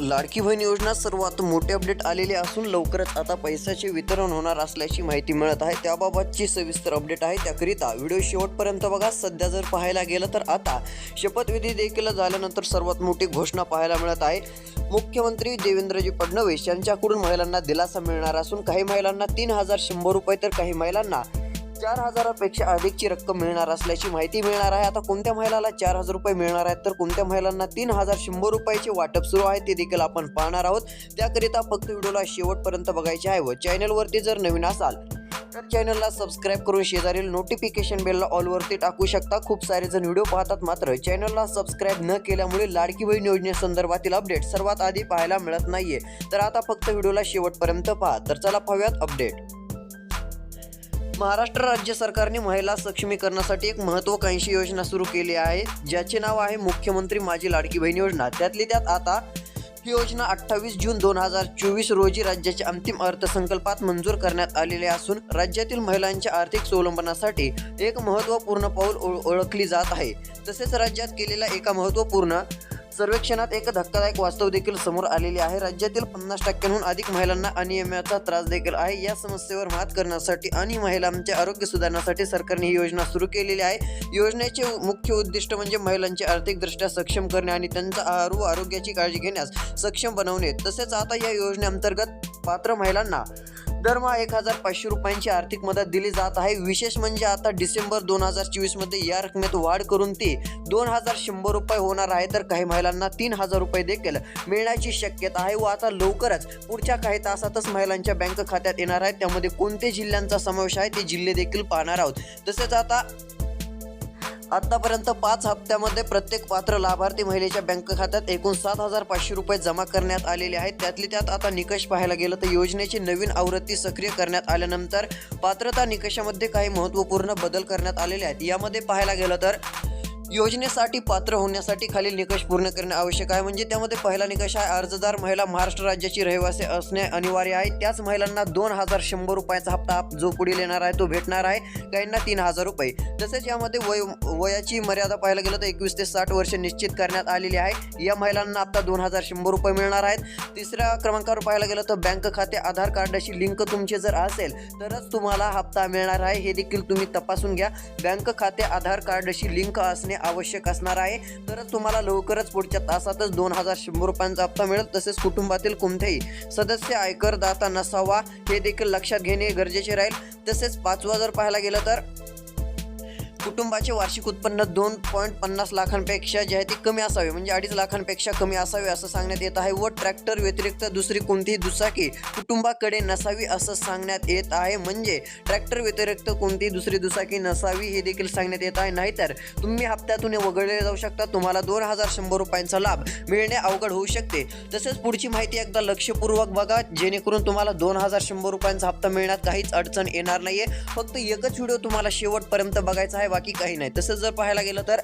लाडकी बहीण योजना सर्वात मोठे अपडेट आलेले असून लवकरच आता पैशाचे वितरण होणार असल्याची माहिती मिळत आहे. त्याबाबतची सविस्तर अपडेट आहे. त्याकरिता व्हिडिओ शेवटपर्यंत बघा. सध्या जर पाहायला गेलं तर आता शपथविधी देखील झाल्यानंतर सर्वात मोठी घोषणा पाहायला मिळत आहे. मुख्यमंत्री देवेंद्रजी फडणवीस यांच्याकडून महिलांना दिलासा मिळणार असून काही महिलांना तीन हजार शंभर रुपये तर काही महिलांना चार हजारापेक्षा अधिकची रक्कम मिळणार असल्याची माहिती मिळणार आहे. आता कोणत्या महिलाला चार हजार रुपये मिळणार आहेत? तर कोणत्या महिलांना तीन हजार शंभर रुपयाचे वाटप सुरू आहे ते देखील आपण पाहणार आहोत. त्याकरिता फक्त व्हिडिओला शेवटपर्यंत बघायचे आहे व चॅनलवरती जर नवीन असाल तर चॅनलला सबस्क्राईब करून शेजारील नोटिफिकेशन बेलला ऑलवरती टाकू शकता. खूप सारे जण व्हिडिओ पाहतात मात्र चॅनलला सबस्क्राईब न केल्यामुळे लाडकी बहीण योजनेसंदर्भातील अपडेट सर्वात आधी पाहायला मिळत नाहीये. तर आता फक्त व्हिडिओला शेवटपर्यंत पहा. तर चला पाहूयात अपडेट महाराष्ट्र राज्य सरकारने महिला सक्षमीकरणासाठी एक महत्वाकांक्षी योजना सुरू केली आहे ज्याचे नाव आहे मुख्यमंत्री माझी लाडकी बहीण योजना. त्यातली त्यात आता ही योजना अठ्ठावीस जून दोन हजार चोवीस रोजी राज्याच्या अंतिम अर्थसंकल्पात मंजूर करण्यात आलेले असून राज्यातील महिलांच्या आर्थिक स्वावलंबनासाठी एक महत्त्वपूर्ण पाऊल ओळ- ओळखली जात आहे. तसेच राज्यात केलेल्या एका महत्त्वपूर्ण सर्वेक्षणात एक धक्कादायक वास्तव देखील समोर आलेले आहे. राज्यातील पन्नास टक्क्यांहून अधिक महिलांना अनियमितचा त्रास देखील आहे. या समस्येवर मात करण्यासाठी आणि महिलांचे आरोग्य सुधारण्यासाठी सरकारने ही योजना सुरू केलेली आहे. योजनेचे मुख्य उद्दिष्ट म्हणजे महिलांचे आर्थिकदृष्ट्या सक्षम करणे आणि त्यांचा आहार व आरोग्याची काळजी घेण्यास सक्षम बनवणे. तसेच आता या योजनेअंतर्गत पात्र महिलांना दरमहा एक हजार पाचशे रुपयांची आर्थिक मदत दिली जात आहे. विशेष म्हणजे आता डिसेंबर दोन हजार चोवीसमध्ये या रकमेत वाढ करून ती दोन हजार शंभर रुपये होणार आहे. तर काही महिलांना तीन हजार रुपये देखील मिळण्याची शक्यता आहे व आता लवकरच पुढच्या काही तासातच महिलांच्या बँक खात्यात येणार आहे त्यामध्ये कोणते जिल्ह्यांचा समावेश आहे ते जिल्हे देखील पाहणार आहोत. तसेच आता आतापर्यंत पाच हप्त्यामध्ये प्रत्येक पात्र लाभार्थी महिलेच्या बँक खात्यात एकूण सात हजार पाचशे रुपये जमा करण्यात आलेले आहेत. त्यातली त्यात आता निकष पाहायला गेलं तर योजनेची नवीन आवृत्ती सक्रिय करण्यात आल्यानंतर पात्रता निकषामध्ये काही महत्त्वपूर्ण बदल करण्यात आलेले आहेत. यामध्ये पाहायला गेलं तर योजनेसाठी पात्र होण्यासाठी खालील निकष पूर्ण करणे आवश्यक आहे. म्हणजे त्यामध्ये पहिला निकष आहे अर्जदार महिला महाराष्ट्र राज्याची रहिवासी असणे अनिवार्य आहे. त्याच महिलांना दोन हजार शंभर रुपयाचा हप्ता जो पुढील येणार आहे तो भेटणार आहे. काहींना तीन हजार रुपये. तसेच यामध्ये वय वयाची मर्यादा पाहायला गेलं तर एकवीस ते साठ वर्ष निश्चित करण्यात आलेली आहे. या महिलांना आता दोन हजार शंभर रुपये मिळणार आहेत. तिसऱ्या क्रमांकावर पाहायला गेलं तर बँक खाते आधार कार्डाशी लिंक तुमचे जर असेल तरच तुम्हाला हप्ता मिळणार आहे. हे देखील तुम्ही तपासून घ्या. बँक खाते आधार कार्डशी लिंक असणे आवश्यक असणार आहे. तरच तुम्हाला लवकरच पुढच्या तासातच दोन हजार शंभर रुपयांचा हप्ता मिळेल. तसेच कुटुंबातील कोणतेही सदस्य आयकर दाता नसावा हे देखील लक्षात घेणे गरजेचे राहील. तसेच पाचवा जर पाहायला गेलं तर कुटुंबाचे वार्षिक उत्पन्न दोन पॉईंट पन्नास लाखांपेक्षा जे आहे ते कमी असावे. म्हणजे अडीच लाखांपेक्षा कमी असावे असं सांगण्यात येत आहे व ट्रॅक्टर व्यतिरिक्त दुसरी कोणतीही दुचाकी कुटुंबाकडे नसावी असं सांगण्यात येत आहे. म्हणजे ट्रॅक्टर व्यतिरिक्त कोणतीही दुसरी दुचाकी नसावी हे देखील सांगण्यात येत आहे. नाहीतर तुम्ही हप्त्यातून वगळले जाऊ शकता. तुम्हाला दोन हजार शंभर रुपयांचा लाभ मिळणे अवघड होऊ शकते. तसेच पुढची माहिती एकदा लक्षपूर्वक बघा. जेणेकरून तुम्हाला दोन हजार शंभर रुपयांचा हप्ता मिळण्यात काहीच अडचण येणार नाहीये. फक्त एकच व्हिडिओ तुम्हाला शेवटपर्यंत बघायचा आहे. बाकी काही नाही. तसंच जर पाहायला गेलं तर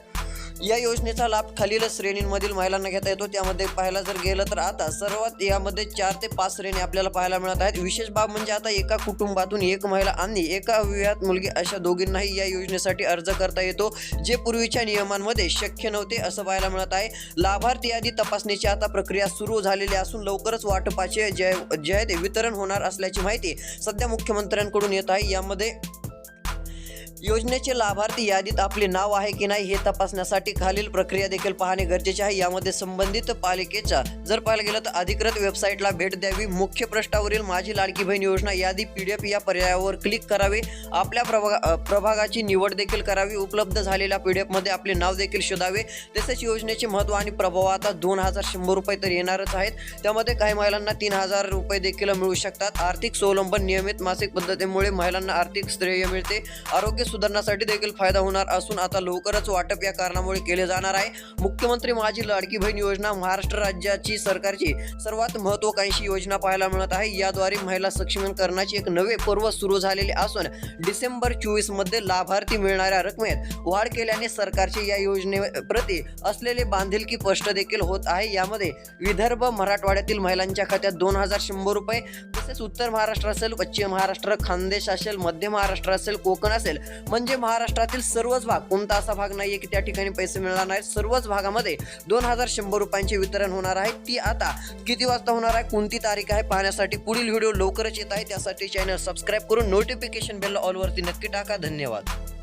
या योजनेचा लाभ खालील श्रेणींमधील महिलांना घेता येतो. त्यामध्ये पाहायला जर गेलं तर आता सर्वात यामध्ये चार ते पाच श्रेणी आपल्याला पाहायला मिळत आहेत. विशेष बाब म्हणजे आता एका कुटुंबातून एक महिला आणि एका विवाहात मुलगी अशा दोघींनाही या योजनेसाठी अर्ज करता येतो जे पूर्वीच्या नियमांमध्ये शक्य नव्हते असं पाहायला मिळत आहे. लाभार्थी यादी तपासणीची आता प्रक्रिया सुरू झालेली असून लवकरच वाटपाचे जय जय आहे ते वितरण होणार असल्याची माहिती सध्या मुख्यमंत्र्यांकडून येत आहे. यामध्ये योजनेचे लाभार्थी यादीत आपले नाव आहे की नाही हे तपासण्यासाठी खालील प्रक्रिया देखील पाहणे गरजेचे आहे. यामध्ये संबंधित पालिकेच्या जर पाहायला गेलं तर अधिकृत वेबसाईटला भेट द्यावी. मुख्य पृष्ठावरील माझी लाडकी बहीण योजना यादी पी डी एफ या पर्यायावर क्लिक करावे. आपल्या प्रभागा प्रभागाची निवड देखील करावी. उपलब्ध झालेल्या पी डी एफमध्ये आपले नाव देखील शोधावे. तसेच योजनेचे महत्त्व आणि प्रभाव आता दोन हजार शंभर रुपये तर येणारच आहेत. त्यामध्ये काही महिलांना तीन हजार रुपये देखील मिळू शकतात. आर्थिक स्वावलंबन नियमित मासिक पद्धतीमुळे महिलांना आर्थिक श्रेय मिळते. आरोग्य सुधारण्यासाठी देखील फायदा होणार असून आता लवकरच वाटप या कारणामुळे केले जाणार आहे. मुख्यमंत्री माझी लाडकी बहीण योजना महाराष्ट्र राज्याची सरकारची सर्वात महत्वाकांक्षी योजना पाहायला मिळत आहे. याद्वारे महिला सक्षमीकरणाची एक नवे पर्व सुरू झालेले असून डिसेंबर चोवीसमध्ये लाभार्थी मिळणाऱ्या रकमेत वाढ केल्याने सरकारचे या योजनेप्रती असलेले बांधिलकी स्पष्ट देखील होत आहे. यामध्ये विदर्भ मराठवाड्यातील महिलांच्या खात्यात दोन हजार शंभर रुपये तसेच उत्तर महाराष्ट्र असेल पश्चिम महाराष्ट्र खानदेश असेल मध्य महाराष्ट्र असेल कोकण असेल म्हणजे महाराष्ट्रातील सर्वच भाग कोणता असा भाग नाहीये की त्या ठिकाणी पैसे मिळणार नाही सर्वच भागामध्ये दोन हजार शंभर रुपयांचे वितरण होणार आहे. ती आता किती वाजता होणार आहे कोणती तारीख आहे पाहण्यासाठी पुढील व्हिडिओ लवकरच येत आहे. त्यासाठी चॅनल सबस्क्राईब करून नोटिफिकेशन बेल ऑलवरती नक्की टाका. धन्यवाद.